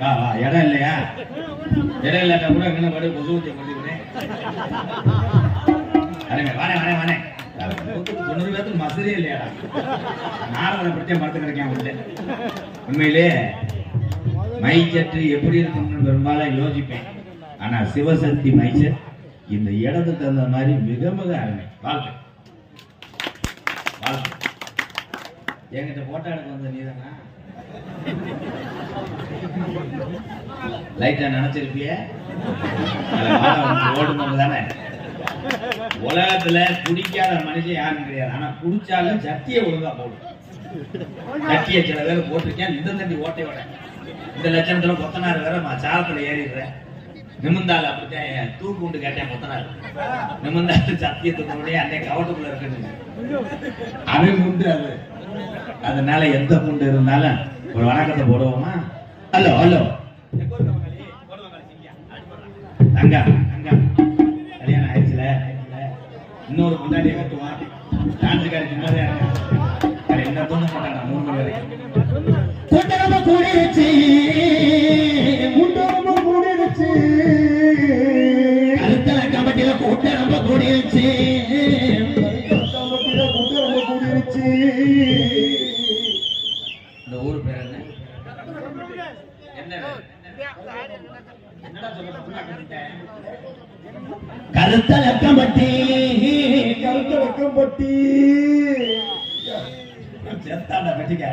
இடம் இல்லையா? இடம் இல்லாட்டா கூட என்ன படி கொசு ஊற்றி கொடுத்துக்கிறேன் வரேங்க வானே வானே வானே. தொண்ணூறு பேருக்கு மசரே இல்லையாடா? நாரதனை பற்றிய மரத்து கிடைக்காம உள்ள? உண்மையிலே மைச்சற்று எப்படி இருக்கும்னு பெரும்பாலும் யோசிப்பேன். ஆனா சிவசக்தி மைச்சர் இந்த இடத்துக்கு தகுந்த மாதிரி மிக மிக அருமை. வாழ்க்கை வாழ்க்கை என்கிட்ட போட்டோ எடுக்க வந்த நீதானா? லைட்டா நினைச்சிருப்பிய? ஓடுனது தானே. உலகத்துல குடிக்காத மனுஷன் யாரும் கிடையாது ஆனா குடிச்சாலும் சட்டியை ஒழுங்கா போடும். சட்டியை சில பேர் போட்டிருக்கேன். இந்த தண்டி ஓட்டையோட இந்த லட்சணத்துல கொத்தனார் வேற நான் சாரத்துல ஏறிடுறேன். நிமிந்தாள் அப்படித்தான் தூக்கு உண்டு கேட்டேன் கொத்தனார். நிமிந்தாள் சத்தியத்துக்கு உடனே அன்னை கவட்டுக்குள்ள இருக்குன்னு. அவன் உண்டு அது. அதனால எந்த குண்டு இருந்தாலும் ஒரு வணக்கத்தை போடுவோமா? ஹலோ ஹலோ அங்க அங்க கல்யாணம் ஆயிடுச்சுல? இன்னொரு முன்னாடியே கட்டுவான் டான்ஸுக்காரி நிம்மதியா இருக்கா வேற எந்த தோணும் மாட்டாங்க மூணு மணி வரைக்கும். கூட்டரம்ப கூடிருச்சு. கூட்டரம்ப கூடிருச்சு. கருத்தல கமிட்டியில கூட்டரம்ப கூடிருச்சு. கூட்டரம்ப கூடிருச்சு. இந்த ஊர் பேர் என்ன? கருத்தல கமிட்டி கருத்த வெக்கம் பட்டி செத்தாண்ட கட்டிக்க